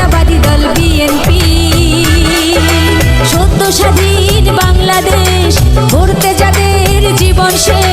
জাতীয়তাবাদী দল বিএনপি সত্য স্বাধীন বাংলাদেশ গড়তে যাদের জীবন শেষ।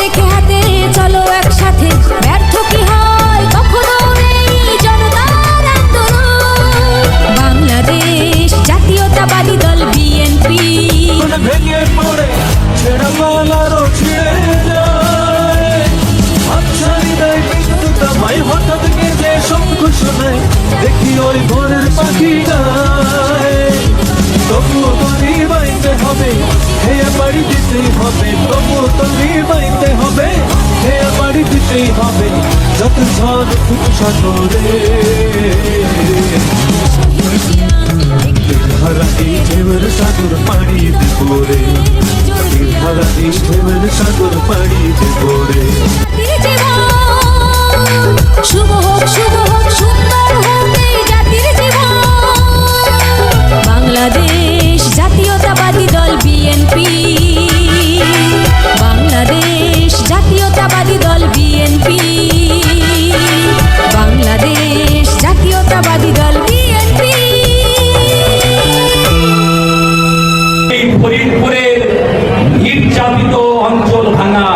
রেখে হাতে চলো একসাথে। ব্যর্থ কি হয়? কখনো নেই জনতার আন্দোলন। বাংলাদেশ জাতীয়তাবাদী দল, বিএনপি। ভেঙে পড়ে, ছেড়া পালারও ছিঁড়ে যায়। আচ্ছা হৃদয় বিদ্যুৎ আমায় হঠাৎ গেজে শঙ্খ শোনায় দেখি ওই ভোরের পাখিটা দিতেই হবে তবু তুমি বাইতে হবে। হে বাড়ি দিতেই হবে যত ঝড় ফুট সাগরে ফরিদপুরের নির্যাতিত অঞ্চল ভাঙা।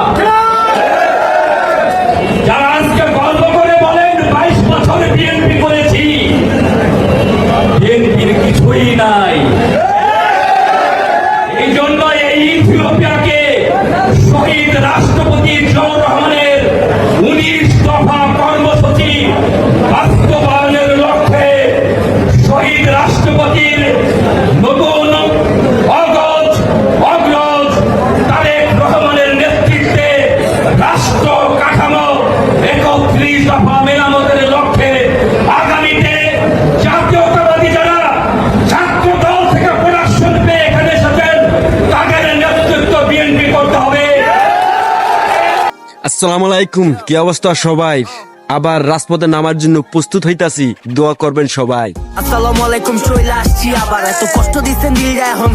আসসালামু আলাইকুম, কি অবস্থা সবাই? আবার রাজপথে নামার জন্য প্রস্তুত হইতাছি, দোয়া করবেন সবাই। আসসালামু আলাইকুম আসছি আবার। এত কষ্ট দিচ্ছেন দিল এখন